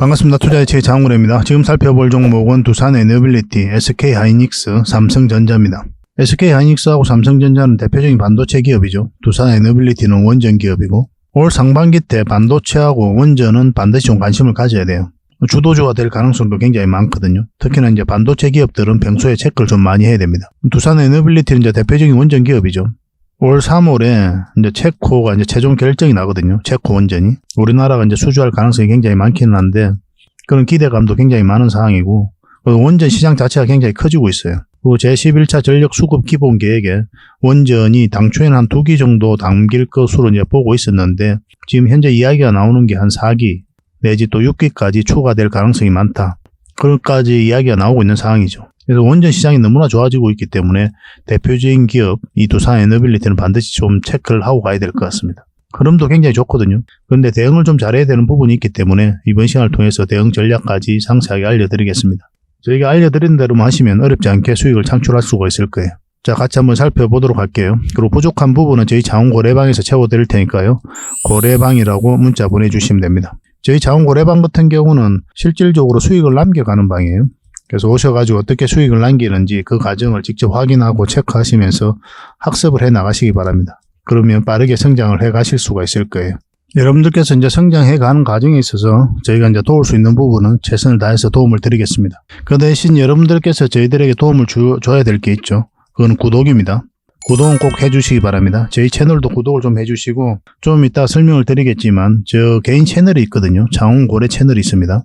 반갑습니다. 투자의 최 장훈입니다. 지금 살펴볼 종목은 두산 에너빌리티, SK 하이닉스, 삼성전자입니다. SK 하이닉스하고 삼성전자는 대표적인 반도체 기업이죠. 두산 에너빌리티는 원전 기업이고 올 상반기 때 반도체하고 원전은 반드시 좀 관심을 가져야 돼요. 주도주가 될 가능성도 굉장히 많거든요. 특히나 이제 반도체 기업들은 평소에 체크를 좀 많이 해야 됩니다. 두산 에너빌리티는 이제 대표적인 원전 기업이죠. 올 3월에 이제 체코가 이제 최종 결정이 나거든요. 체코 원전이. 우리나라가 이제 수주할 가능성이 굉장히 많기는 한데 그런 기대감도 굉장히 많은 상황이고 그 원전 시장 자체가 굉장히 커지고 있어요. 그리고 제11차 전력 수급 기본 계획에 원전이 당초에는 한 두 기 정도 담길 것으로 이제 보고 있었는데 지금 현재 이야기가 나오는 게 한 4기 내지 또 6기까지 추가될 가능성이 많다. 그런까지 이야기가 나오고 있는 상황이죠. 그래서 원전 시장이 너무나 좋아지고 있기 때문에 대표적인 기업 이 두산 에너빌리티는 반드시 좀 체크를 하고 가야 될 것 같습니다. 흐름도 굉장히 좋거든요. 그런데 대응을 좀 잘해야 되는 부분이 있기 때문에 이번 시간을 통해서 대응 전략까지 상세하게 알려드리겠습니다. 저희가 알려드린 대로만 하시면 어렵지 않게 수익을 창출할 수가 있을 거예요. 자, 같이 한번 살펴보도록 할게요. 그리고 부족한 부분은 저희 자원 고래방에서 채워드릴 테니까요. 고래방이라고 문자 보내주시면 됩니다. 저희 자원 고래방 같은 경우는 실질적으로 수익을 남겨가는 방이에요. 그래서 오셔가지고 어떻게 수익을 남기는지 그 과정을 직접 확인하고 체크하시면서 학습을 해 나가시기 바랍니다. 그러면 빠르게 성장을 해 가실 수가 있을 거예요. 여러분들께서 이제 성장해 가는 과정에 있어서 저희가 이제 도울 수 있는 부분은 최선을 다해서 도움을 드리겠습니다. 그 대신 여러분들께서 저희들에게 도움을 주, 줘야 될 게 있죠. 그건 구독입니다. 구독은 꼭 해주시기 바랍니다. 저희 채널도 구독을 좀 해주시고 좀 이따 설명을 드리겠지만 저 개인 채널이 있거든요. 장훈고래 채널이 있습니다.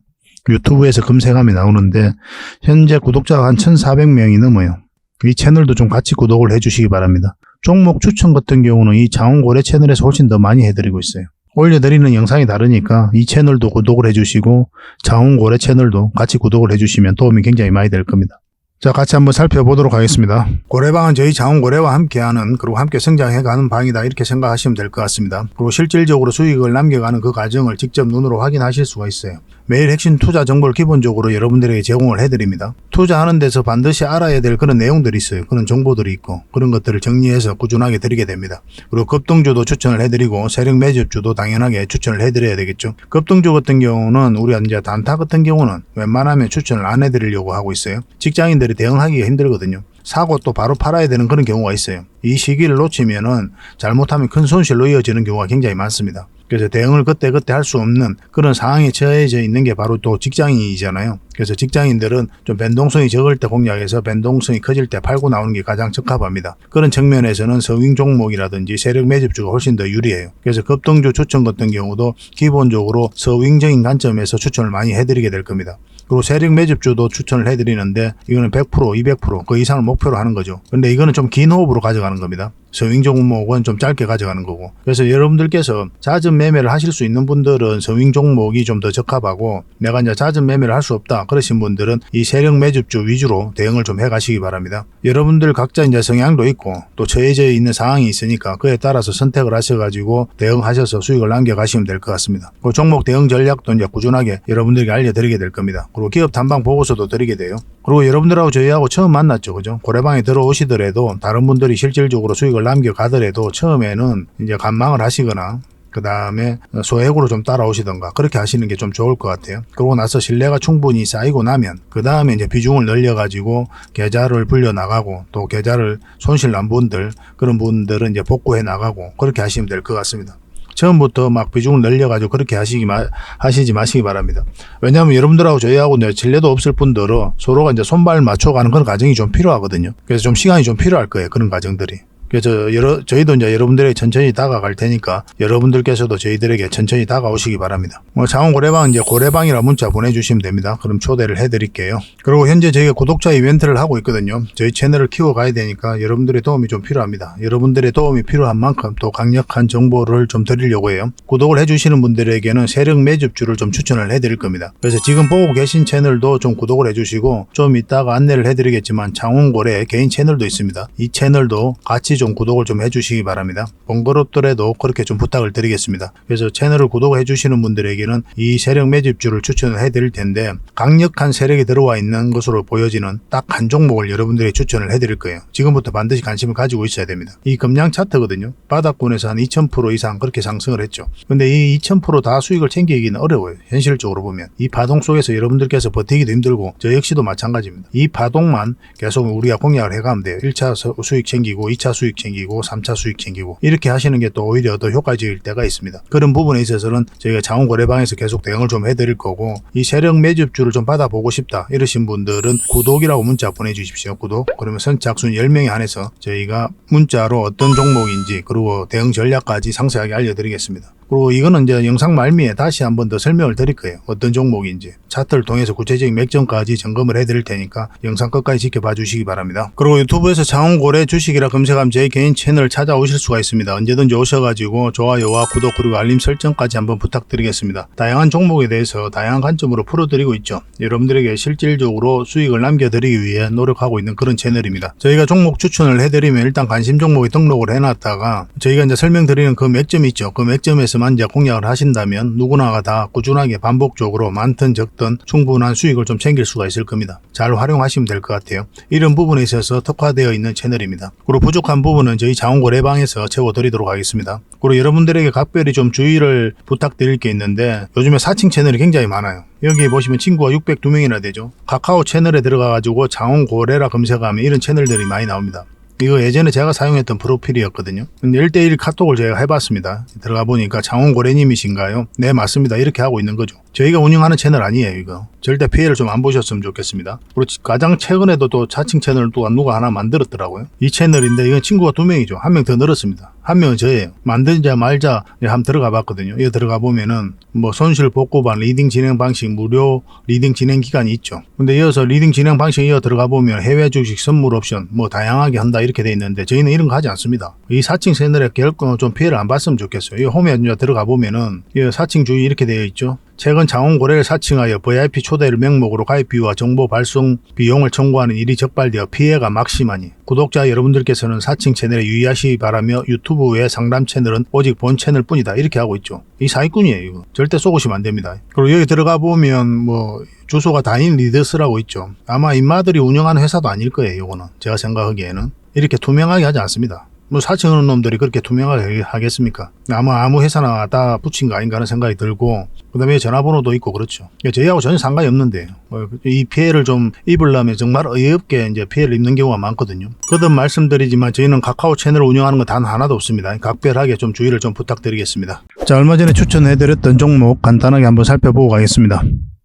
유튜브에서 검색하면 나오는데 현재 구독자가 한 1,400명이 넘어요. 이 채널도 좀 같이 구독을 해주시기 바랍니다. 종목 추천 같은 경우는 이 장훈고래 채널에서 훨씬 더 많이 해드리고 있어요. 올려드리는 영상이 다르니까 이 채널도 구독을 해주시고 장훈고래 채널도 같이 구독을 해주시면 도움이 굉장히 많이 될 겁니다. 자, 같이 한번 살펴보도록 하겠습니다. 고래방은 저희 자원고래와 함께하는 그리고 함께 성장해가는 방이다 이렇게 생각하시면 될 것 같습니다. 그리고 실질적으로 수익을 남겨가는 그 과정을 직접 눈으로 확인하실 수가 있어요. 매일 핵심 투자 정보를 기본적으로 여러분들에게 제공을 해드립니다. 투자하는 데서 반드시 알아야 될 그런 내용들이 있어요. 그런 정보들이 있고 그런 것들을 정리해서 꾸준하게 드리게 됩니다. 그리고 급등주도 추천을 해드리고 세력 매집주도 당연하게 추천을 해드려야 되겠죠. 급등주 같은 경우는 우리가 이제 단타 같은 경우는 웬만하면 추천을 안 해드리려고 하고 있어요. 직장인들이 대응하기가 힘들거든요. 사고 또 바로 팔아야 되는 그런 경우가 있어요. 이 시기를 놓치면은 잘못하면 큰 손실로 이어지는 경우가 굉장히 많습니다. 그래서 대응을 그때 그때 할 수 없는 그런 상황에 처해져 있는 게 바로 또 직장인이잖아요. 그래서 직장인들은 좀 변동성이 적을 때 공략해서 변동성이 커질 때 팔고 나오는 게 가장 적합합니다. 그런 측면에서는 서윙 종목이라든지 세력 매집주가 훨씬 더 유리해요. 그래서 급등주 추천 같은 경우도 기본적으로 서윙적인 관점에서 추천을 많이 해드리게 될 겁니다. 그리고 세력 매집주도 추천을 해드리는데 이거는 100% 200%그 이상을 목표로 하는 거죠. 근데 이거는 좀 긴 호흡으로 가져가는 겁니다. 서윙 종목은 좀 짧게 가져가는 거고. 그래서 여러분들께서 잦은 매매를 하실 수 있는 분들은 서윙 종목이 좀 더 적합하고 내가 이제 잦은 매매를 할 수 없다 그러신 분들은 이 세력 매집주 위주로 대응을 좀 해가시기 바랍니다. 여러분들 각자 이제 성향도 있고 또 처해져 있는 상황이 있으니까 그에 따라서 선택을 하셔가지고 대응하셔서 수익을 남겨가시면 될 것 같습니다. 그 종목 대응 전략도 이제 꾸준하게 여러분들에게 알려드리게 될 겁니다. 그리고 기업 단방 보고서도 드리게 돼요. 그리고 여러분들하고 저희하고 처음 만났죠, 그죠? 고래방에 들어오시더라도 다른 분들이 실질적으로 수익을 남겨가더라도 처음에는 이제 간망을 하시거나 그 다음에 소액으로 좀 따라오시던가 그렇게 하시는 게 좀 좋을 것 같아요. 그러고 나서 신뢰가 충분히 쌓이고 나면 그 다음에 이제 비중을 늘려가지고 계좌를 불려 나가고 또 계좌를 손실 난 분들 그런 분들은 이제 복구해 나가고 그렇게 하시면 될 것 같습니다. 처음부터 막 비중을 늘려가지고 그렇게 하시기 마, 하시지 마시기 바랍니다. 왜냐하면 여러분들하고 저희하고 이제 신뢰도 없을 뿐더러 서로가 이제 손발 맞춰가는 그런 과정이 좀 필요하거든요. 그래서 좀 시간이 좀 필요할 거예요. 그런 과정들이. 그래서 여러, 저희도 이제 여러분들에게 천천히 다가갈 테니까 여러분들께서도 저희들에게 천천히 다가오시기 바랍니다. 뭐 장원 고래방 이제 고래방이라 문자 보내주시면 됩니다. 그럼 초대를 해드릴게요. 그리고 현재 저희가 구독자 이벤트를 하고 있거든요. 저희 채널을 키워가야 되니까 여러분들의 도움이 좀 필요합니다. 여러분들의 도움이 필요한 만큼 또 강력한 정보를 좀 드리려고 해요. 구독을 해주시는 분들에게는 세력 매집주를 좀 추천을 해드릴 겁니다. 그래서 지금 보고 계신 채널도 좀 구독을 해주시고 좀 이따가 안내를 해드리겠지만 장원고래 개인 채널도 있습니다. 이 채널도 같이 좀좀 구독을 좀 해주시기 바랍니다. 번거롭더라도 그렇게 좀 부탁을 드리겠습니다. 그래서 채널을 구독해 주시는 분들에게는 이 세력 매집주를 추천을 해드릴 텐데 강력한 세력이 들어와 있는 것으로 보여지는 딱 한 종목을 여러분들이 추천을 해드릴 거예요. 지금부터 반드시 관심을 가지고 있어야 됩니다. 이 금량 차트거든요. 바닥권에서 한 2000% 이상 그렇게 상승을 했죠. 근데 이 2000%다 수익을 챙기기는 어려워요. 현실적으로 보면. 이 파동 속에서 여러분들께서 버티기도 힘들고 저 역시도 마찬가지입니다. 이 파동만 계속 우리가 공략을 해가면 돼요. 1차 수- 수익 챙기고 2차 수익 챙기고 3차 수익 챙기고 이렇게 하시는 게 또 오히려 더 효과적일 때가 있습니다. 그런 부분에 있어서는 저희가 장원거래방에서 계속 대응을 좀 해드릴 거고 이 세력 매집주를 좀 받아보고 싶다 이러신 분들은 구독이라고 문자 보내주십시오. 구독. 그러면 선착순 10명에 한해서 저희가 문자로 어떤 종목인지 그리고 대응 전략까지 상세하게 알려드리겠습니다. 그리고 이거는 이제 영상 말미에 다시 한 번 더 설명을 드릴 거예요. 어떤 종목인지. 차트를 통해서 구체적인 맥점까지 점검을 해드릴 테니까 영상 끝까지 지켜봐 주시기 바랍니다. 그리고 유튜브에서 장원고래 주식이라 검색하면 제 개인 채널 찾아오실 수가 있습니다. 언제든지 오셔가지고 좋아요와 구독 그리고 알림 설정까지 한번 부탁드리겠습니다. 다양한 종목에 대해서 다양한 관점으로 풀어드리고 있죠. 여러분들에게 실질적으로 수익을 남겨드리기 위해 노력하고 있는 그런 채널입니다. 저희가 종목 추천을 해드리면 일단 관심 종목에 등록을 해놨다가 저희가 이제 설명드리는 그 맥점이 있죠. 그 맥점에서 만 이제 공략을 하신다면 누구나가 다 꾸준하게 반복적으로 많든 적든 충분한 수익을 좀 챙길 수가 있을 겁니다. 잘 활용하시면 될 것 같아요. 이런 부분에 있어서 특화되어 있는 채널입니다. 그리고 부족한 부분은 저희 자원고래방에서 채워드리도록 하겠습니다. 그리고 여러분들에게 각별히 좀 주의를 부탁드릴 게 있는데 요즘에 사칭 채널이 굉장히 많아요. 여기 보시면 친구가 602명이나 되죠. 카카오 채널에 들어가가지고 장원고래라 검색하면 이런 채널들이 많이 나옵니다. 이거 예전에 제가 사용했던 프로필이었거든요. 근데 1대1 카톡을 제가 해봤습니다. 들어가 보니까 장원고래님이신가요? 네, 맞습니다. 이렇게 하고 있는 거죠. 저희가 운영하는 채널 아니에요, 이거. 절대 피해를 좀 안 보셨으면 좋겠습니다. 그리고 가장 최근에도 또 자칭 채널을 또 누가 하나 만들었더라고요. 이 채널인데 이건 친구가 두 명이죠. 한 명 더 늘었습니다. 한 명은 저예요. 만들자 말자 한번 들어가 봤거든요. 이거 들어가 보면은 뭐 손실 복구반 리딩 진행 방식 무료 리딩 진행 기간이 있죠. 근데 이어서 리딩 진행 방식 이어 들어가 보면 해외 주식 선물 옵션 뭐 다양하게 한다 이렇게 돼 있는데 저희는 이런 거 하지 않습니다. 이 사칭 채널에 결코 좀 피해를 안 봤으면 좋겠어요. 이 홈에 들어가 보면은 이 사칭 주의 이렇게 되어 있죠. 최근 장원고래를 사칭하여 VIP 초대를 명목으로 가입 비유와 정보 발송 비용을 청구하는 일이 적발되어 피해가 막심하니 구독자 여러분들께서는 사칭 채널에 유의하시기 바라며 유튜브 외 상담 채널은 오직 본 채널 뿐이다 이렇게 하고 있죠. 이 사기꾼이에요 이거. 절대 속으시면 안 됩니다. 그리고 여기 들어가 보면 뭐 주소가 다인 리더스라고 있죠. 아마 인마들이 운영하는 회사도 아닐 거예요 이거는. 제가 생각하기에는. 이렇게 투명하게 하지 않습니다. 뭐 사칭하는 놈들이 그렇게 투명하게 하겠습니까? 아마 아무 회사나 다 붙인 거 아닌가 하는 생각이 들고 그다음에 전화번호도 있고 그렇죠. 그러니까 저희하고 전혀 상관이 없는데 어, 이 피해를 좀 입으려면 정말 어이없게 이제 피해를 입는 경우가 많거든요. 거듭 말씀드리지만 저희는 카카오 채널을 운영하는 건 단 하나도 없습니다. 각별하게 좀 주의를 좀 부탁드리겠습니다. 자 얼마 전에 추천해드렸던 종목 간단하게 한번 살펴보고 가겠습니다.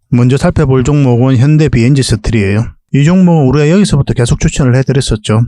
먼저 살펴볼 종목은 현대 BNG 스틸이에요. 이 종목은 우리가 여기서부터 계속 추천을 해드렸었죠.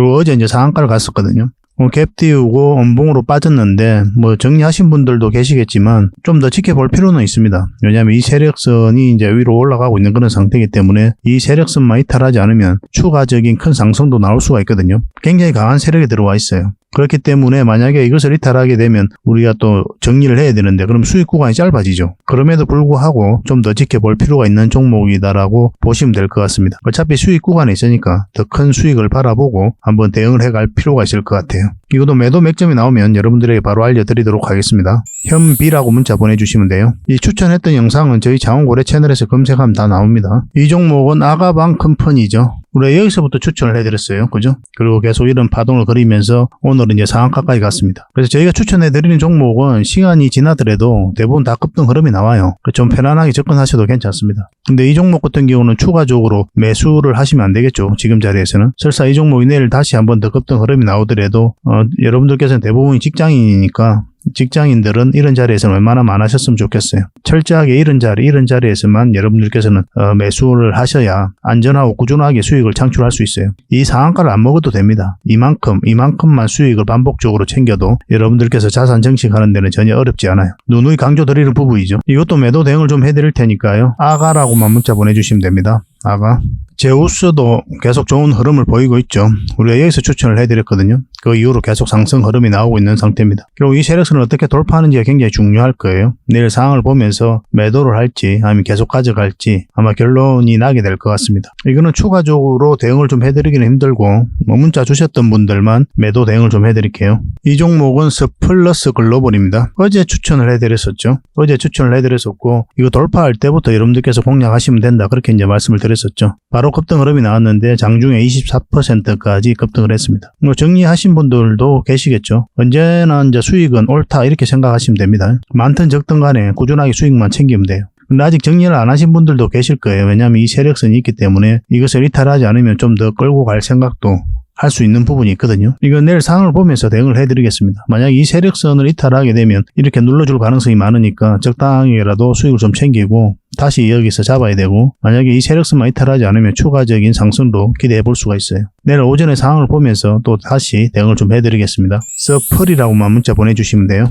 그리고 어제 이제 상한가를 갔었거든요. 어, 갭 띄우고 원봉으로 빠졌는데 뭐 정리하신 분들도 계시겠지만 좀 더 지켜볼 필요는 있습니다. 왜냐하면 이 세력선이 이제 위로 올라가고 있는 그런 상태이기 때문에 이 세력선만 이탈하지 않으면 추가적인 큰 상승도 나올 수가 있거든요. 굉장히 강한 세력이 들어와 있어요. 그렇기 때문에 만약에 이것을 이탈하게 되면 우리가 또 정리를 해야 되는데 그럼 수익 구간이 짧아지죠. 그럼에도 불구하고 좀 더 지켜볼 필요가 있는 종목이다라고 보시면 될 것 같습니다. 어차피 수익 구간에 있으니까 더 큰 수익을 바라보고 한번 대응을 해갈 필요가 있을 것 같아요. 이것도 매도 맥점이 나오면 여러분들에게 바로 알려드리도록 하겠습니다. 현비라고 문자 보내주시면 돼요. 이 추천했던 영상은 저희 자원고래 채널에서 검색하면 다 나옵니다. 이 종목은 아가방 컴퍼니죠. 우리가 여기서부터 추천을 해드렸어요. 그죠? 그리고 계속 이런 파동을 그리면서 오늘은 이제 상한가까지 갔습니다. 그래서 저희가 추천해드리는 종목은 시간이 지나더라도 대부분 다 급등 흐름이 나와요. 좀 편안하게 접근하셔도 괜찮습니다. 근데 이 종목 같은 경우는 추가적으로 매수를 하시면 안 되겠죠. 지금 자리에서는. 설사 이 종목이 내일 다시 한 번 더 급등 흐름이 나오더라도 어, 여러분들께서는 대부분이 직장인이니까 직장인들은 이런 자리에서는 안 하셨으면 좋겠어요. 철저하게 이런 자리, 이런 자리에서만 여러분들께서는 어, 매수를 하셔야 안전하고 꾸준하게 수익을 창출할 수 있어요. 이 상한가를 안 먹어도 됩니다. 이만큼, 이만큼만 수익을 반복적으로 챙겨도 여러분들께서 자산 정식하는 데는 전혀 어렵지 않아요. 누누이 강조드리는 부분이죠. 이것도 매도 대응을 좀 해드릴 테니까요. 아가라고만 문자 보내주시면 됩니다. 아가. 제우스도 계속 좋은 흐름을 보이고 있죠. 우리가 여기서 추천을 해드렸거든요. 그 이후로 계속 상승 흐름이 나오고 있는 상태입니다. 그리고 이 세력선을 어떻게 돌파하는지가 굉장히 중요할 거예요. 내일 상황을 보면서 매도를 할지 아니면 계속 가져갈지 아마 결론이 나게 될 것 같습니다. 이거는 추가적으로 대응을 좀 해드리기는 힘들고 뭐 문자 주셨던 분들만 매도 대응을 좀 해드릴게요. 이 종목은 스플러스 글로벌입니다. 어제 추천을 해드렸었죠. 어제 추천을 해드렸었고 이거 돌파할 때부터 여러분들께서 공략하시면 된다 그렇게 이제 말씀을 드렸 었죠. 바로 급등 흐름이 나왔는데 장중에 24%까지 급등을 했습니다. 뭐 정리하신 분들도 계시겠죠. 언제나 이제 수익은 옳다 이렇게 생각하시면 됩니다. 많든 적든 간에 꾸준하게 수익만 챙기면 돼요. 근데 아직 정리를 안 하신 분들도 계실 거예요. 왜냐하면 이 세력선이 있기 때문에 이것을 이탈하지 않으면 좀 더 끌고 갈 생각도 할수 있는 부분이 있거든요. 이건 내일 상황을 보면서 대응을 해드리겠습니다. 만약 이 세력선을 이탈하게 되면 이렇게 눌러줄 가능성이 많으니까 적당히라도 수익을 좀 챙기고 다시 여기서 잡아야 되고 만약에 이 세력선만 이탈하지 않으면 추가적인 상승도 기대해 볼 수가 있어요. 내일 오전에 상황을 보면서 또 다시 대응을 좀 해드리겠습니다. 서플이라고만 문자 보내주시면 돼요.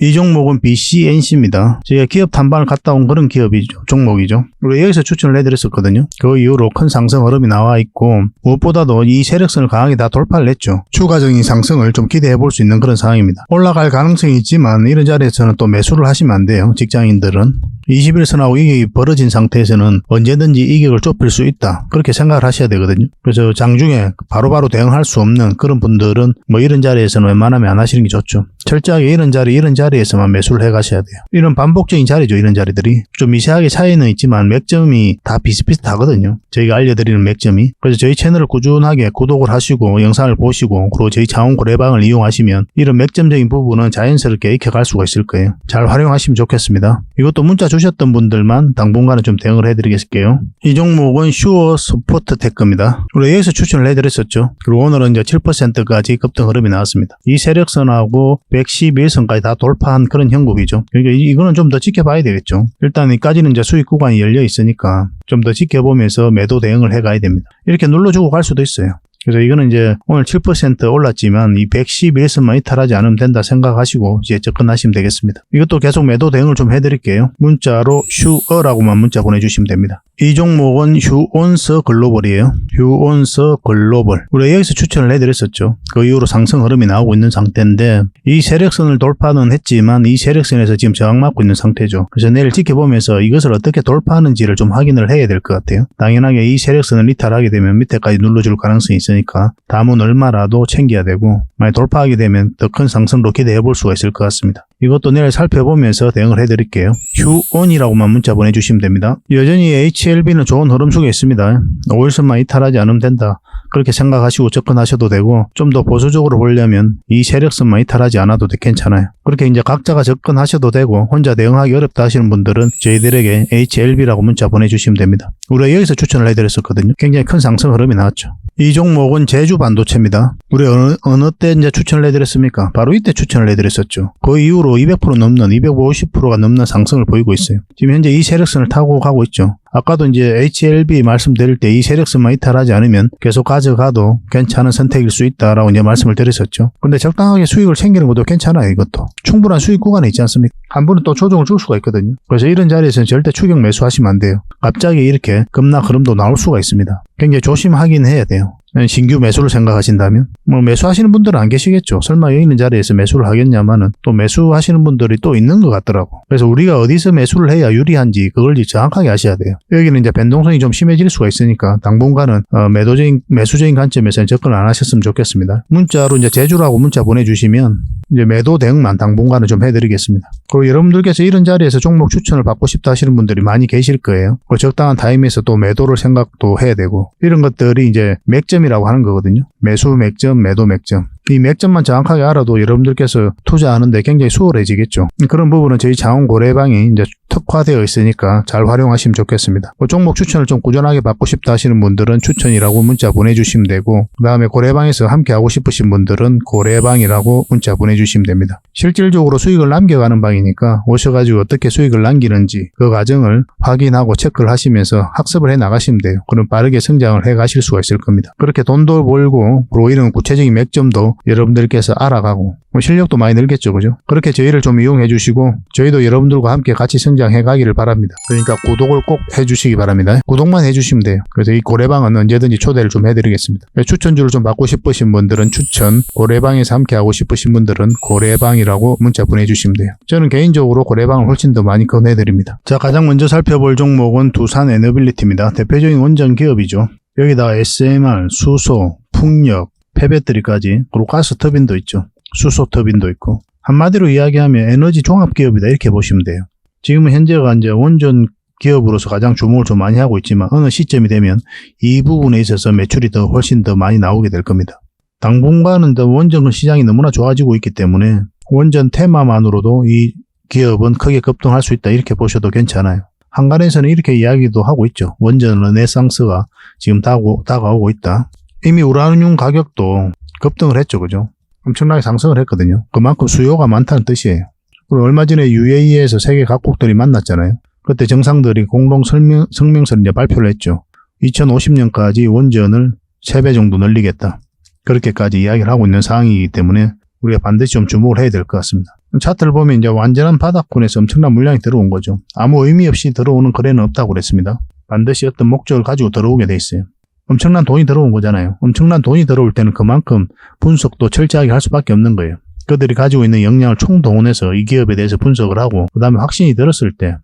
이 종목은 BCNC입니다. 제가 기업 탐방을 갔다 온 그런 기업이죠. 종목이죠. 우리 여기서 추천을 해드렸었거든요. 그 이후로 큰 상승 흐름이 나와 있고 무엇보다도 이 세력선을 강하게 다 돌파를 했죠. 추가적인 상승을 좀 기대해 볼 수 있는 그런 상황입니다. 올라갈 가능성이 있지만 이런 자리에서는 또 매수를 하시면 안 돼요. 직장인들은. 21선하고 이격이 벌어진 상태에서는 언제든지 이격을 좁힐 수 있다. 그렇게 생각을 하셔야 되거든요. 그래서 장중에 바로바로 대응할 수 없는 그런 분들은 뭐 이런 자리에서는 웬만하면 안 하시는 게 좋죠. 철저하게 이런 자리, 이런 자리에서만 매수를 해 가셔야 돼요. 이런 반복적인 자리죠, 이런 자리들이. 좀 미세하게 차이는 있지만 맥점이 다 비슷비슷하거든요. 저희가 알려드리는 맥점이. 그래서 저희 채널을 꾸준하게 구독을 하시고 영상을 보시고 그리고 저희 자원 고래방을 이용하시면 이런 맥점적인 부분은 자연스럽게 익혀갈 수가 있을 거예요. 잘 활용하시면 좋겠습니다. 이것도 문자 주셨던 분들만 당분간은 좀 대응을 해드리겠을게요. 이 종목은 슈어 스포트 테크입니다. 우리 여기서 추천을 해드렸었죠. 그리고 오늘은 이제 7%까지 급등 흐름이 나왔습니다. 이 세력선하고 111선까지 다 돌파한 그런 형국이죠. 그러니까 이- 이거는 좀 더 지켜봐야 되겠죠. 일단 이까지는 이제 수익 구간이 열려 있으니까 좀 더 지켜보면서 매도 대응을 해가야 됩니다. 이렇게 눌러주고 갈 수도 있어요. 그래서 이거는 이제 오늘 7% 올랐지만 이 111선만 이탈하지 않으면 된다 생각하시고 이제 접근하시면 되겠습니다. 이것도 계속 매도 대응을 좀 해드릴게요. 문자로 슈어라고만 문자 보내주시면 됩니다. 이 종목은 휴온서 글로벌이에요. 휴온서 글로벌. 우리가 여기서 추천을 해드렸었죠. 그 이후로 상승 흐름이 나오고 있는 상태인데 이 세력선을 돌파는 했지만 이 세력선에서 지금 저항받고 있는 상태죠. 그래서 내일 지켜보면서 이것을 어떻게 돌파하는지를 좀 확인을 해야 될 것 같아요. 당연하게 이 세력선을 이탈하게 되면 밑에까지 눌러줄 가능성이 있 으니까 담은 얼마라도 챙겨야 되고 만약 돌파하게 되면 더 큰 상승도 기대해 볼 수가 있을 것 같습니다. 이것도 내일 살펴보면서 대응을 해드릴게요. 휴온이라고만 문자 보내주시면 됩니다. 여전히 HLB는 좋은 흐름 속에 있습니다. 5일선만 이탈하지 않으면 된다. 그렇게 생각하시고 접근하셔도 되고 좀 더 보수적으로 보려면 이 세력선만 이탈하지 않아도 돼- 괜찮아요. 그렇게 이제 각자가 접근하셔도 되고 혼자 대응하기 어렵다 하시는 분들은 저희들에게 HLB라고 문자 보내주시면 됩니다. 우리가 여기서 추천을 해드렸었거든요. 굉장히 큰 상승 흐름이 나왔죠. 이 종목은 제주 반도체입니다. 우리 어느, 어느 때 이제 추천을 해드렸습니까? 바로 이때 추천을 해드렸었죠. 그 이후로 200% 넘는, 250%가 넘는 상승을 보이고 있어요. 지금 현재 이 세력선을 타고 가고 있죠. 아까도 이제 HLB 말씀드릴 때 이 세력선만 이탈하지 않으면 계속 가져가도 괜찮은 선택일 수 있다라고 이제 말씀을 드렸었죠. 근데 적당하게 수익을 챙기는 것도 괜찮아요, 이것도. 충분한 수익 구간에 있지 않습니까? 한 번은 또 조정을 줄 수가 있거든요. 그래서 이런 자리에서는 절대 추격 매수하시면 안 돼요. 갑자기 이렇게 급락 흐름도 나올 수가 있습니다. 굉장히 조심하긴 해야 돼요. 신규 매수를 생각하신다면 뭐 매수하시는 분들은 안 계시겠죠. 설마 여기 있는 자리에서 매수를 하겠냐마는 또 매수하시는 분들이 또 있는 것 같더라고. 그래서 우리가 어디서 매수를 해야 유리한지 그걸 정확하게 아셔야 돼요. 여기는 이제 변동성이 좀 심해질 수가 있으니까 당분간은 어, 매도적인 매수적인 관점에서 접근 안 하셨으면 좋겠습니다. 문자로 이제 제주라고 문자 보내주시면 이제 매도 대응만 당분간은 좀 해드리겠습니다. 그리고 여러분들께서 이런 자리에서 종목 추천을 받고 싶다 하시는 분들이 많이 계실 거예요. 그 적당한 타임에서 또 매도를 생각도 해야 되고 이런 것들이 이제 맥점 이라고 하는 거거든요. 매수 맥점, 매도 맥점. 이 맥점만 정확하게 알아도 여러분들께서 투자하는데 굉장히 수월해지겠죠. 그런 부분은 저희 자원 고래방이 이제 특화되어 있으니까 잘 활용하시면 좋겠습니다. 그 종목 추천을 좀 꾸준하게 받고 싶다 하시는 분들은 추천이라고 문자 보내주시면 되고 그 다음에 고래방에서 함께 하고 싶으신 분들은 고래방이라고 문자 보내주시면 됩니다. 실질적으로 수익을 남겨가는 방이니까 오셔가지고 어떻게 수익을 남기는지 그 과정을 확인하고 체크를 하시면서 학습을 해 나가시면 돼요. 그럼 빠르게 성장을 해 가실 수가 있을 겁니다. 그렇게 돈도 벌고 이런 구체적인 맥점도 여러분들께서 알아가고 뭐 실력도 많이 늘겠죠, 그죠? 그렇게 저희를 좀 이용해 주시고 저희도 여러분들과 함께 같이 성장 해 가기를 바랍니다. 그러니까 구독을 꼭 해주시기 바랍니다. 구독만 해주시면 돼요. 그래서 이 고래방은 언제든지 초대를 좀 해드리겠습니다. 추천주를 좀 받고 싶으신 분들은 추천, 고래방에서 함께 하고 싶으신 분들은 고래방이라고 문자 보내주시면 돼요. 저는 개인적으로 고래방을 훨씬 더 많이 권해드립니다. 자, 가장 먼저 살펴볼 종목은 두산 에너빌리티입니다. 대표적인 원전 기업이죠. 여기다가 SMR, 수소, 풍력, 폐배터리까지 그리고 가스 터빈도 있죠. 수소 터빈도 있고 한마디로 이야기하면 에너지 종합 기업이다 이렇게 보시면 돼요. 지금은 현재가 이제 원전 기업으로서 가장 주목을 좀 많이 하고 있지만 어느 시점이 되면 이 부분에 있어서 매출이 더 훨씬 더 많이 나오게 될 겁니다. 당분간은 더 원전 시장이 너무나 좋아지고 있기 때문에 원전 테마만으로도 이 기업은 크게 급등할 수 있다 이렇게 보셔도 괜찮아요. 한간에서는 이렇게 이야기도 하고 있죠. 원전 르네상스가 지금 다가오고 있다. 이미 우라늄 가격도 급등을 했죠. 그죠? 엄청나게 상승을 했거든요. 그만큼 수요가 많다는 뜻이에요. 그리고 얼마 전에 UAE에서 세계 각국들이 만났잖아요. 그때 정상들이 공동 성명, 성명서를 이제 발표를 했죠. 2050년까지 원전을 3배 정도 늘리겠다. 그렇게까지 이야기를 하고 있는 상황이기 때문에 우리가 반드시 좀 주목을 해야 될 것 같습니다. 차트를 보면 이제 완전한 바닥권에서 엄청난 물량이 들어온 거죠. 아무 의미 없이 들어오는 거래는 없다고 그랬습니다. 반드시 어떤 목적을 가지고 들어오게 돼 있어요. 엄청난 돈이 들어온 거잖아요. 엄청난 돈이 들어올 때는 그만큼 분석도 철저하게 할 수밖에 없는 거예요. 그들이 가지고 있는 역량을 총동원해서 이 기업에 대해서 분석을 하고 그 다음에 확신이 들었을 때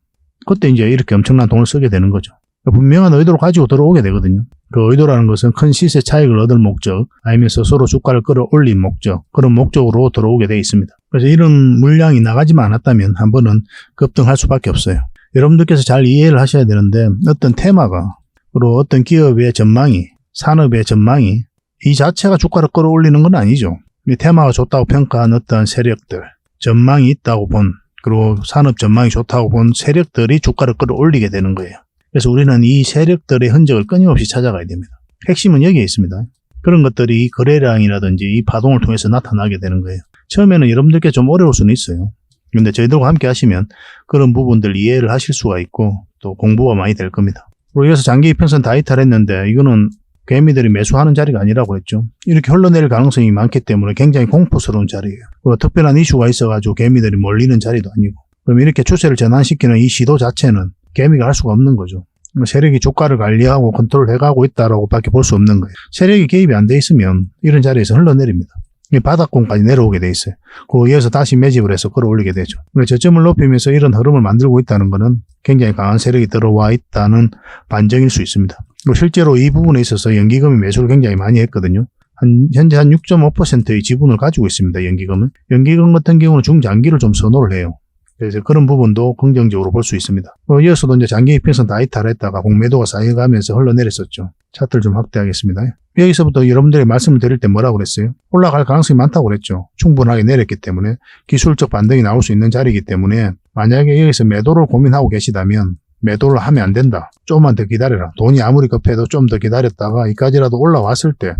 그때 이제 이렇게 엄청난 돈을 쓰게 되는 거죠. 분명한 의도를 가지고 들어오게 되거든요. 그 의도라는 것은 큰 시세 차익을 얻을 목적 아니면 스스로 주가를 끌어올린 목적 그런 목적으로 들어오게 돼 있습니다. 그래서 이런 물량이 나가지만 않았다면 한 번은 급등할 수밖에 없어요. 여러분들께서 잘 이해를 하셔야 되는데 어떤 테마가 그리고 어떤 기업의 전망이 산업의 전망이 이 자체가 주가를 끌어올리는 건 아니죠. 이 테마가 좋다고 평가한 어떤 세력들 전망이 있다고 본 그리고 산업 전망이 좋다고 본 세력들이 주가를 끌어올리게 되는 거예요. 그래서 우리는 이 세력들의 흔적을 끊임없이 찾아가야 됩니다. 핵심은 여기에 있습니다. 그런 것들이 이 거래량이라든지 이 파동을 통해서 나타나게 되는 거예요. 처음에는 여러분들께 좀 어려울 수는 있어요. 근데 저희들과 함께 하시면 그런 부분들 이해를 하실 수가 있고 또 공부가 많이 될 겁니다. 그리고 이어서 장기 이평선 다 이탈했는데 이거는 개미들이 매수하는 자리가 아니라고 그랬죠. 이렇게 흘러내릴 가능성이 많기 때문에 굉장히 공포스러운 자리예요. 그리고 특별한 이슈가 있어가지고 개미들이 몰리는 자리도 아니고 그럼 이렇게 추세를 전환시키는 이 시도 자체는 개미가 할 수가 없는 거죠. 뭐 세력이 주가를 관리하고 컨트롤 해가고 있다라고 밖에 볼 수 없는 거예요. 세력이 개입이 안 돼 있으면 이런 자리에서 흘러내립니다. 이 바닥권까지 내려오게 돼 있어요. 그리고 이어서 다시 매집을 해서 끌어올리게 되죠. 저점을 높이면서 이런 흐름을 만들고 있다는 것은 굉장히 강한 세력이 들어와 있다는 반증일 수 있습니다. 그리고 실제로 이 부분에 있어서 연기금이 매수를 굉장히 많이 했거든요. 한, 현재 한 6.5%의 지분을 가지고 있습니다. 연기금은. 연기금 같은 경우는 중장기를 좀 선호를 해요. 그래서 그런 부분도 긍정적으로 볼 수 있습니다. 어, 이어서도 이제 장기 이평선 다 이탈했다가 공매도가 쌓여가면서 흘러내렸었죠. 차트를 좀 확대하겠습니다. 여기서부터 여러분들이 말씀을 드릴 때 뭐라고 그랬어요? 올라갈 가능성이 많다고 그랬죠. 충분하게 내렸기 때문에 기술적 반등이 나올 수 있는 자리이기 때문에 만약에 여기서 매도를 고민하고 계시다면 매도를 하면 안 된다. 조금만 더 기다려라. 돈이 아무리 급해도 좀 더 기다렸다가 이까지라도 올라왔을 때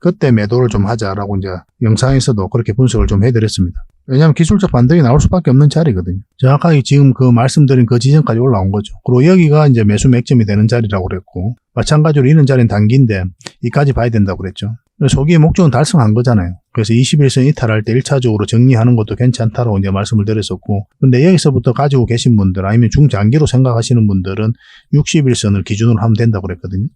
그때 매도를 좀 하자라고 이제 영상에서도 그렇게 분석을 좀 해드렸습니다. 왜냐하면 기술적 반등이 나올 수밖에 없는 자리거든요. 정확하게 지금 그 말씀드린 그 지점까지 올라온 거죠. 그리고 여기가 이제 매수 맥점이 되는 자리라고 그랬고, 마찬가지로 이런 자리는 단기인데, 이까지 봐야 된다고 그랬죠. 소기의 목적은 달성한 거잖아요. 그래서 21선 이탈할 때 1차적으로 정리하는 것도 괜찮다라고 이제 말씀을 드렸었고, 근데 여기서부터 가지고 계신 분들, 아니면 중장기로 생각하시는 분들은 61선을 기준으로 하면 된다고 그랬거든요.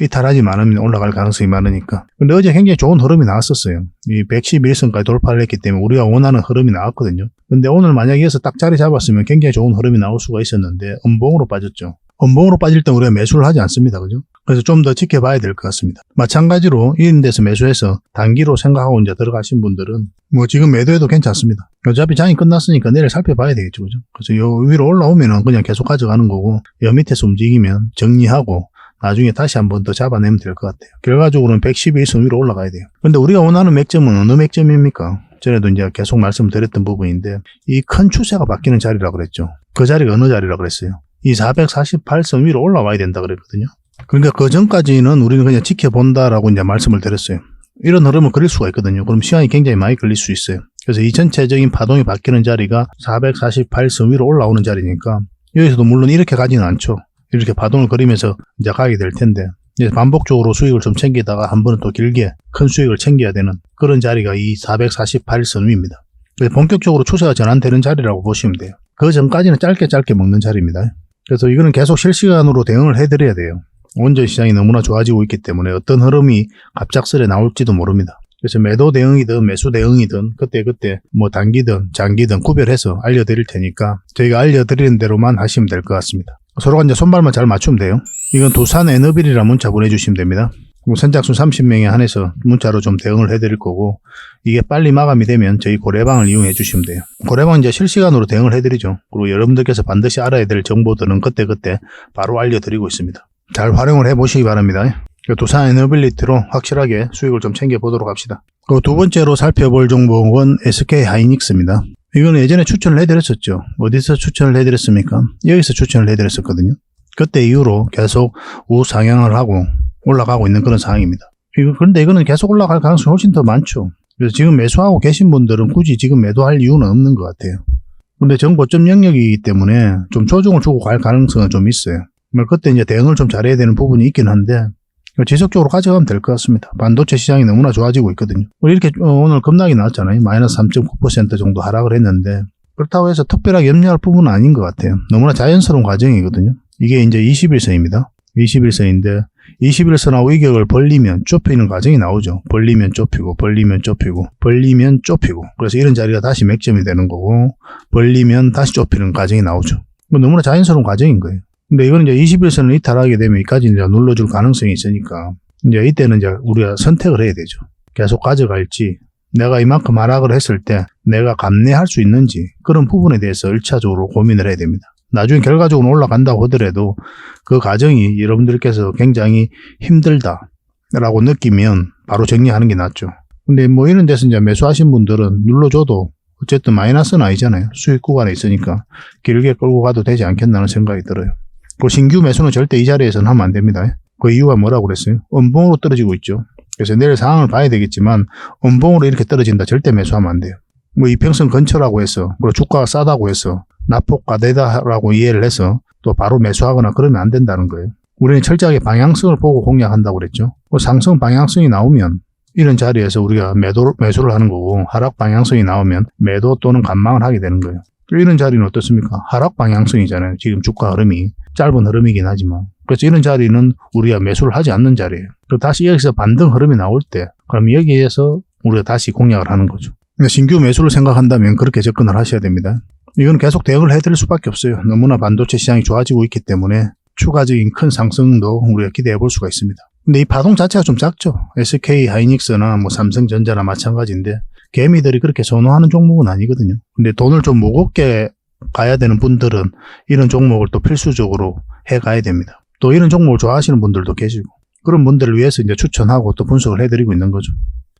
이탈하지 않으면 올라갈 가능성이 많으니까. 근데 어제 굉장히 좋은 흐름이 나왔었어요. 이 111선까지 돌파를 했기 때문에 우리가 원하는 흐름이 나왔거든요. 근데 오늘 만약에 이어서 딱 자리 잡았으면 굉장히 좋은 흐름이 나올 수가 있었는데 음봉으로 빠졌죠. 음봉으로 빠질 때 우리가 매수를 하지 않습니다. 그죠? 그래서 좀 더 지켜봐야 될 것 같습니다. 마찬가지로 이런 데서 매수해서 단기로 생각하고 이제 들어가신 분들은 뭐 지금 매도해도 괜찮습니다. 어차피 장이 끝났으니까 내일 살펴봐야 되겠죠. 그죠? 그래서 요 위로 올라오면은 그냥 계속 가져가는 거고 여 밑에서 움직이면 정리하고 나중에 다시 한 번 더 잡아내면 될 것 같아요. 결과적으로는 111선 위로 올라가야 돼요. 근데 우리가 원하는 맥점은 어느 맥점입니까? 전에도 이제 계속 말씀드렸던 부분인데 이 큰 추세가 바뀌는 자리라고 그랬죠. 그 자리가 어느 자리라고 그랬어요? 이 448선 위로 올라와야 된다 그랬거든요. 그러니까 그 전까지는 우리는 그냥 지켜본다라고 이제 말씀을 드렸어요. 이런 흐름을 그릴 수가 있거든요. 그럼 시간이 굉장히 많이 걸릴 수 있어요. 그래서 이 전체적인 파동이 바뀌는 자리가 448선 위로 올라오는 자리니까 여기서도 물론 이렇게 가지는 않죠. 이렇게 파동을 그리면서 이제 가게 될 텐데 반복적으로 수익을 좀 챙기다가 한 번은 또 길게 큰 수익을 챙겨야 되는 그런 자리가 이 448선 위입니다. 그래서 본격적으로 추세가 전환되는 자리라고 보시면 돼요. 그 전까지는 짧게 짧게 먹는 자리입니다. 그래서 이거는 계속 실시간으로 대응을 해드려야 돼요. 원전 시장이 너무나 좋아지고 있기 때문에 어떤 흐름이 갑작스레 나올지도 모릅니다. 그래서 매도 대응이든 매수 대응이든 그때 그때 뭐 단기든 장기든 구별해서 알려드릴 테니까 저희가 알려드리는 대로만 하시면 될 것 같습니다. 서로가 이제 손발만 잘 맞추면 돼요. 이건 두산 에너빌이라 문자 보내주시면 됩니다. 뭐 선착순 30명에 한해서 문자로 좀 대응을 해드릴 거고 이게 빨리 마감이 되면 저희 고래방을 이용해 주시면 돼요. 고래방은 이제 실시간으로 대응을 해드리죠. 그리고 여러분들께서 반드시 알아야 될 정보들은 그때그때 바로 알려드리고 있습니다. 잘 활용을 해보시기 바랍니다. 그 두산 에너빌리티로 확실하게 수익을 좀 챙겨보도록 합시다. 그 두 번째로 살펴볼 종목은 SK 하이닉스입니다. 이거는 예전에 추천을 해드렸었죠. 어디서 추천을 해드렸습니까? 여기서 추천을 해드렸었거든요. 그때 이후로 계속 우상향을 하고 올라가고 있는 그런 상황입니다. 그런데 이거는 계속 올라갈 가능성이 훨씬 더 많죠. 그래서 지금 매수하고 계신 분들은 굳이 지금 매도할 이유는 없는 것 같아요. 근데 정고점 영역이기 때문에 좀 조정을 주고 갈 가능성은 좀 있어요. 뭐 그때 이제 대응을 좀 잘해야 되는 부분이 있긴 한데 지속적으로 가져가면 될 것 같습니다. 반도체 시장이 너무나 좋아지고 있거든요. 이렇게 어, 오늘 급락이 나왔잖아요. 마이너스 3.9% 정도 하락을 했는데 그렇다고 해서 특별하게 염려할 부분은 아닌 것 같아요. 너무나 자연스러운 과정이거든요. 이게 이제 21선입니다. 21선인데 21선하고 이격을 벌리면 좁히는 과정이 나오죠. 벌리면 좁히고 벌리면 좁히고 벌리면 좁히고 그래서 이런 자리가 다시 맥점이 되는 거고 벌리면 다시 좁히는 과정이 나오죠. 뭐 너무나 자연스러운 과정인 거예요. 근데 이거는 이제 21선을 이탈하게 되면 이까지 이제 눌러줄 가능성이 있으니까 이제 이때는 이제 우리가 선택을 해야 되죠. 계속 가져갈지 내가 이만큼 하락을 했을 때 내가 감내할 수 있는지 그런 부분에 대해서 1차적으로 고민을 해야 됩니다. 나중에 결과적으로 올라간다고 하더라도 그 과정이 여러분들께서 굉장히 힘들다라고 느끼면 바로 정리하는 게 낫죠. 근데 뭐 이런 데서 이제 매수하신 분들은 눌러줘도 어쨌든 마이너스는 아니잖아요. 수익 구간에 있으니까 길게 끌고 가도 되지 않겠나는 생각이 들어요. 그 신규 매수는 절대 이 자리에서는 하면 안 됩니다. 그 이유가 뭐라고 그랬어요? 음봉으로 떨어지고 있죠. 그래서 내일 상황을 봐야 되겠지만 음봉으로 이렇게 떨어진다 절대 매수하면 안 돼요. 뭐 이평선 근처라고 해서 그리고 주가가 싸다고 해서 나폭과대다라고 이해를 해서 또 바로 매수하거나 그러면 안 된다는 거예요. 우리는 철저하게 방향성을 보고 공략한다고 그랬죠. 그 상승 방향성이 나오면 이런 자리에서 우리가 매도, 매수를 하는 거고 하락 방향성이 나오면 매도 또는 감망을 하게 되는 거예요. 이런 자리는 어떻습니까? 하락 방향성이잖아요. 지금 주가 흐름이 짧은 흐름이긴 하지만 그래서 이런 자리는 우리가 매수를 하지 않는 자리예요. 그리고 다시 여기서 반등 흐름이 나올 때 그럼 여기에서 우리가 다시 공략을 하는 거죠. 신규 매수를 생각한다면 그렇게 접근을 하셔야 됩니다. 이건 계속 대응을 해드릴 수밖에 없어요. 너무나 반도체 시장이 좋아지고 있기 때문에 추가적인 큰 상승도 우리가 기대해 볼 수가 있습니다. 근데 이 파동 자체가 좀 작죠. SK 하이닉스나 뭐 삼성전자나 마찬가지인데 개미들이 그렇게 선호하는 종목은 아니거든요. 근데 돈을 좀 무겁게 가야 되는 분들은 이런 종목을 또 필수적으로 해 가야 됩니다. 또 이런 종목을 좋아하시는 분들도 계시고 그런 분들을 위해서 이제 추천하고 또 분석을 해드리고 있는 거죠.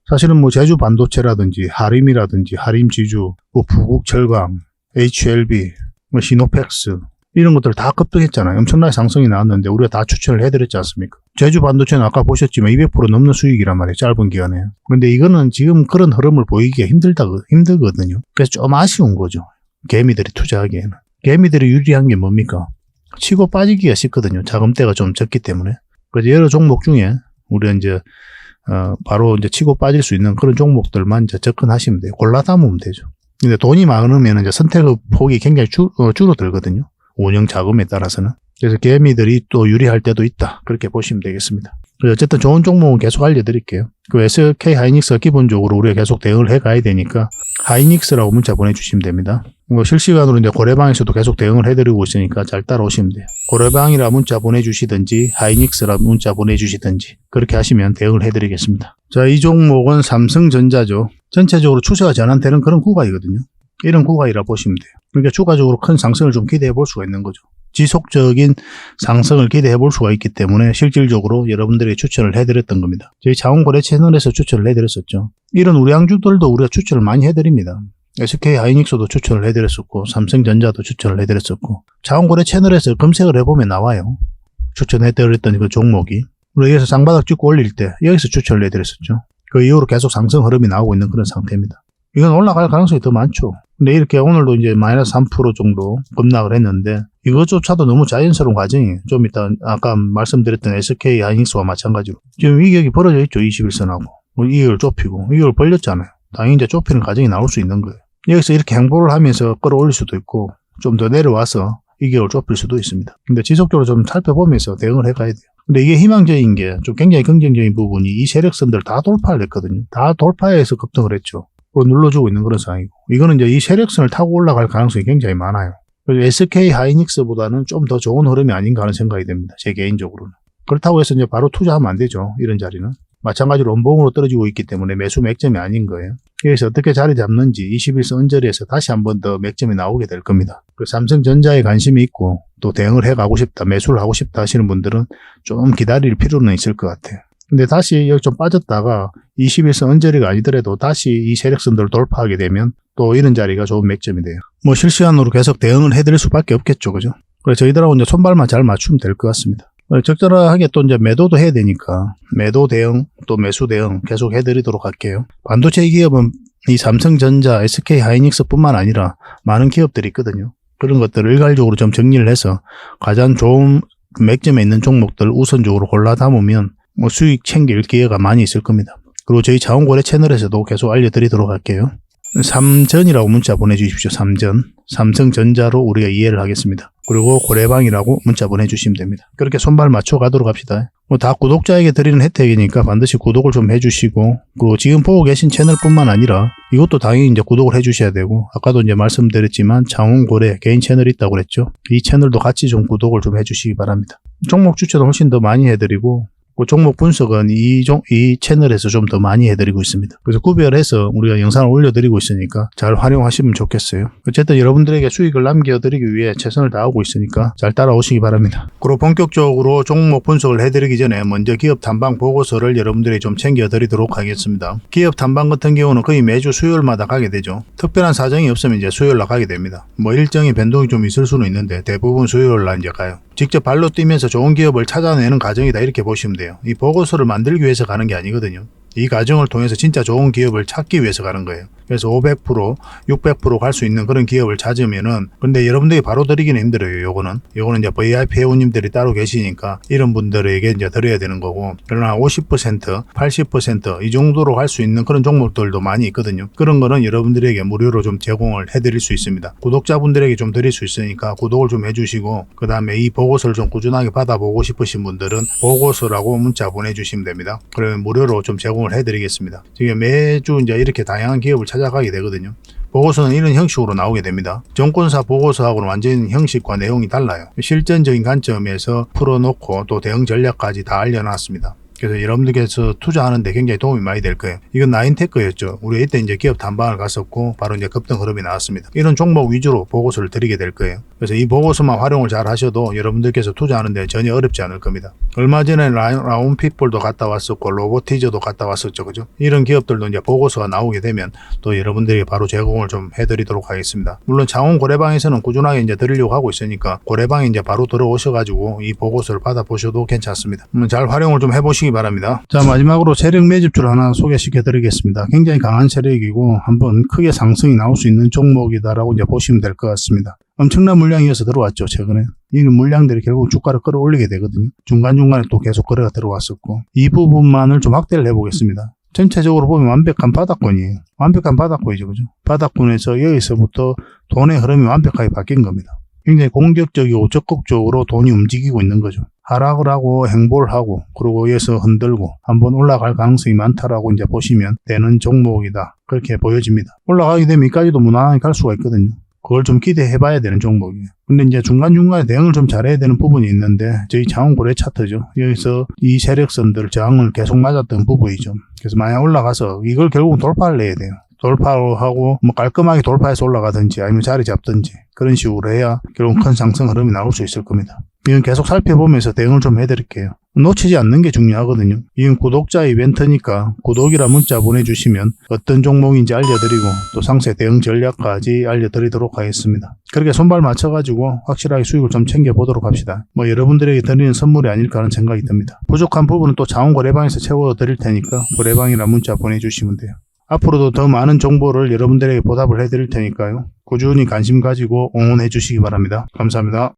사실은 뭐 제주 반도체라든지 하림이라든지 하림 지주, 뭐 부국 철강, HLB, 뭐 시노펙스 이런 것들 다 급등했잖아요. 엄청나게 상승이 나왔는데 우리가 다 추천을 해드렸지 않습니까? 제주 반도체는 아까 보셨지만 200% 넘는 수익이란 말이에요. 짧은 기간에. 근데 이거는 지금 그런 흐름을 보이기가 힘들다, 힘들거든요. 그래서 좀 아쉬운 거죠. 개미들이 투자하기에는. 개미들이 유리한 게 뭡니까? 치고 빠지기가 쉽거든요. 자금대가 좀 적기 때문에. 그래서 여러 종목 중에 우리가 이제 어, 바로 이제 치고 빠질 수 있는 그런 종목들만 이제 접근하시면 돼요. 골라 담으면 되죠. 근데 돈이 많으면 이제 선택의 폭이 굉장히 줄, 어, 줄어들거든요. 운영 자금에 따라서는. 그래서 개미들이 또 유리할 때도 있다. 그렇게 보시면 되겠습니다. 어쨌든 좋은 종목은 계속 알려드릴게요. 그 SK 하이닉스가 기본적으로 우리가 계속 대응을 해 가야 되니까 하이닉스라고 문자 보내주시면 됩니다. 뭐 실시간으로 이제 고래방에서도 계속 대응을 해드리고 있으니까 잘 따라오시면 돼요. 고래방이라 문자 보내주시든지 하이닉스라 문자 보내주시든지 그렇게 하시면 대응을 해드리겠습니다. 자, 이 종목은 삼성전자죠. 전체적으로 추세가 전환되는 그런 구간이거든요. 이런 구간이라 보시면 돼요. 그러니까 추가적으로 큰 상승을 좀 기대해 볼 수가 있는 거죠. 지속적인 상승을 기대해 볼 수가 있기 때문에 실질적으로 여러분들에게 추천을 해드렸던 겁니다. 저희 자원거래 채널에서 추천을 해드렸었죠. 이런 우량주들도 우리가 추천을 많이 해드립니다. SK 하이닉스도 추천을 해드렸었고 삼성전자도 추천을 해드렸었고 자원거래 채널에서 검색을 해보면 나와요. 추천해드렸던 그 종목이 우리 여기서 쌍바닥 찍고 올릴 때 여기서 추천을 해드렸었죠. 그 이후로 계속 상승 흐름이 나오고 있는 그런 상태입니다. 이건 올라갈 가능성이 더 많죠. 근데 이렇게 오늘도 이제 마이너스 3% 정도 급락을 했는데 이것조차도 너무 자연스러운 과정이에요. 좀 이따 아까 말씀드렸던 SK 하이닉스와 마찬가지로 지금 위격이 벌어져 있죠. 21선하고 이걸 좁히고 이걸 벌렸잖아요. 당연히 이제 좁히는 과정이 나올 수 있는 거예요. 여기서 이렇게 행보를 하면서 끌어올릴 수도 있고 좀 더 내려와서 이격을 좁힐 수도 있습니다. 근데 지속적으로 좀 살펴보면서 대응을 해가야 돼요. 근데 이게 희망적인 게 좀 굉장히 긍정적인 부분이 이 세력선들 다 돌파를 했거든요. 다 돌파해서 급등을 했죠. 눌러주고 있는 그런 상황이고. 이거는 이제 이 세력선을 타고 올라갈 가능성이 굉장히 많아요. SK 하이닉스보다는 좀 더 좋은 흐름이 아닌가 하는 생각이 듭니다. 제 개인적으로는. 그렇다고 해서 이제 바로 투자하면 안 되죠. 이런 자리는. 마찬가지로 원봉으로 떨어지고 있기 때문에 매수 맥점이 아닌 거예요. 여기서 어떻게 자리 잡는지 21선 언저리에서 다시 한 번 더 맥점이 나오게 될 겁니다. 그 삼성전자에 관심이 있고 또 대응을 해 가고 싶다, 매수를 하고 싶다 하시는 분들은 좀 기다릴 필요는 있을 것 같아요. 근데 다시 여기 좀 빠졌다가 21선 언저리가 아니더라도 다시 이 세력선들을 돌파하게 되면 또 이런 자리가 좋은 맥점이 돼요. 뭐 실시간으로 계속 대응을 해드릴 수밖에 없겠죠, 그죠? 그래서 저희들하고 이제 손발만 잘 맞추면 될 것 같습니다. 어, 적절하게 또 이제 매도도 해야 되니까 매도 대응 또 매수 대응 계속 해드리도록 할게요. 반도체 기업은 이 삼성전자, SK 하이닉스뿐만 아니라 많은 기업들이 있거든요. 그런 것들을 일괄적으로 좀 정리를 해서 가장 좋은 맥점에 있는 종목들 우선적으로 골라 담으면 뭐 수익 챙길 기회가 많이 있을 겁니다. 그리고 저희 자원거래 채널에서도 계속 알려드리도록 할게요. 삼전이라고 문자 보내주십시오. 삼전. 삼성전자로 우리가 이해를 하겠습니다. 그리고 고래방이라고 문자 보내주시면 됩니다. 그렇게 손발 맞춰 가도록 합시다. 뭐 다 구독자에게 드리는 혜택이니까 반드시 구독을 좀 해주시고 그리고 지금 보고 계신 채널뿐만 아니라 이것도 당연히 이제 구독을 해주셔야 되고 아까도 이제 말씀드렸지만 장훈고래 개인 채널이 있다고 그랬죠. 이 채널도 같이 좀 구독을 좀 해주시기 바랍니다. 종목 추천도 훨씬 더 많이 해드리고 그 종목 분석은 이, 종, 이 채널에서 좀 더 많이 해드리고 있습니다. 그래서 구별해서 우리가 영상을 올려드리고 있으니까 잘 활용하시면 좋겠어요. 어쨌든 여러분들에게 수익을 남겨드리기 위해 최선을 다하고 있으니까 잘 따라오시기 바랍니다. 그리고 본격적으로 종목 분석을 해드리기 전에 먼저 기업 탐방 보고서를 여러분들이 좀 챙겨드리도록 하겠습니다. 기업 탐방 같은 경우는 거의 매주 수요일마다 가게 되죠. 특별한 사정이 없으면 이제 수요일 날 가게 됩니다. 뭐 일정의 변동이 좀 있을 수는 있는데 대부분 수요일 날 이제 가요. 직접 발로 뛰면서 좋은 기업을 찾아내는 과정이다 이렇게 보시면 돼요. 이 보고서를 만들기 위해서 가는 게 아니거든요. 이 과정을 통해서 진짜 좋은 기업을 찾기 위해서 가는 거예요. 그래서 500%, 600%갈 수 있는 그런 기업을 찾으면은 근데 여러분들이 바로 드리기는 힘들어요. 요거는 요거는 이제 VIP 회원님들이 따로 계시니까 이런 분들에게 이제 드려야 되는 거고 그러나 50%, 80%이 정도로 갈수 있는 그런 종목들도 많이 있거든요. 그런 거는 여러분들에게 무료로 좀 제공을 해드릴 수 있습니다. 구독자분들에게 좀 드릴 수 있으니까 구독을 좀 해주시고 그 다음에 이 보고서를 좀 꾸준하게 받아보고 싶으신 분들은 보고서라고 문자 보내주시면 됩니다. 그러면 무료로 좀 제공을 해드리겠습니다. 지금 매주 이제 이렇게 다양한 기업을 찾아가게 되거든요. 보고서는 이런 형식으로 나오게 됩니다. 정권사 보고서하고는 완전 형식과 내용이 달라요. 실전적인 관점에서 풀어놓고 또 대응 전략까지 다 알려놨습니다. 그래서 여러분들께서 투자하는데 굉장히 도움이 많이 될 거예요. 이건 나인테크였죠. 우리 이때 이제 기업 탐방을 갔었고 바로 이제 급등 흐름이 나왔습니다. 이런 종목 위주로 보고서를 드리게 될 거예요. 그래서 이 보고서만 활용을 잘 하셔도 여러분들께서 투자하는데 전혀 어렵지 않을 겁니다. 얼마 전에 라운핏볼도 갔다 왔었고 로보티저도 갔다 왔었죠. 그죠? 이런 기업들도 이제 보고서가 나오게 되면 또 여러분들이 바로 제공을 좀 해드리도록 하겠습니다. 물론 창원 고래방에서는 꾸준하게 이제 드리려고 하고 있으니까 고래방에 이제 바로 들어오셔가지고 이 보고서를 받아보셔도 괜찮습니다. 한번 잘 활용을 좀 해보시기 바랍니다. 자 마지막으로 세력 매집줄 하나 소개시켜 드리겠습니다. 굉장히 강한 세력이고 한번 크게 상승이 나올 수 있는 종목이다라고 이제 보시면 될 것 같습니다. 엄청난 물량이어서 들어왔죠, 최근에. 이 물량들이 결국 주가를 끌어올리게 되거든요. 중간중간에 또 계속 거래가 들어왔었고. 이 부분만을 좀 확대를 해보겠습니다. 전체적으로 보면 완벽한 바닥권이에요. 완벽한 바닥권이죠, 그죠? 바닥권에서 여기서부터 돈의 흐름이 완벽하게 바뀐 겁니다. 굉장히 공격적이고 적극적으로 돈이 움직이고 있는 거죠. 하락을 하고 행보를 하고 그리고 여기서 흔들고 한번 올라갈 가능성이 많다라고 이제 보시면 되는 종목이다. 그렇게 보여집니다. 올라가게 되면 이까지도 무난하게 갈 수가 있거든요. 그걸 좀 기대해 봐야 되는 종목이에요. 근데 이제 중간중간에 대응을 좀 잘해야 되는 부분이 있는데 저희 장원 고래 차트죠. 여기서 이 세력선들 저항을 계속 맞았던 부분이죠. 그래서 만약 올라가서 이걸 결국 돌파를 내야 돼요. 돌파하고 뭐 깔끔하게 돌파해서 올라가든지 아니면 자리 잡든지 그런 식으로 해야 결국 큰 상승 흐름이 나올 수 있을 겁니다. 이건 계속 살펴보면서 대응을 좀 해드릴게요. 놓치지 않는 게 중요하거든요. 이건 구독자 이벤트니까 구독이라 문자 보내주시면 어떤 종목인지 알려드리고 또 상세 대응 전략까지 알려드리도록 하겠습니다. 그렇게 손발 맞춰가지고 확실하게 수익을 좀 챙겨보도록 합시다. 뭐 여러분들에게 드리는 선물이 아닐까 하는 생각이 듭니다. 부족한 부분은 또 자원 고래방에서 채워드릴 테니까 고래방이라 문자 보내주시면 돼요. 앞으로도 더 많은 정보를 여러분들에게 보답을 해드릴 테니까요. 꾸준히 관심 가지고 응원해 주시기 바랍니다. 감사합니다.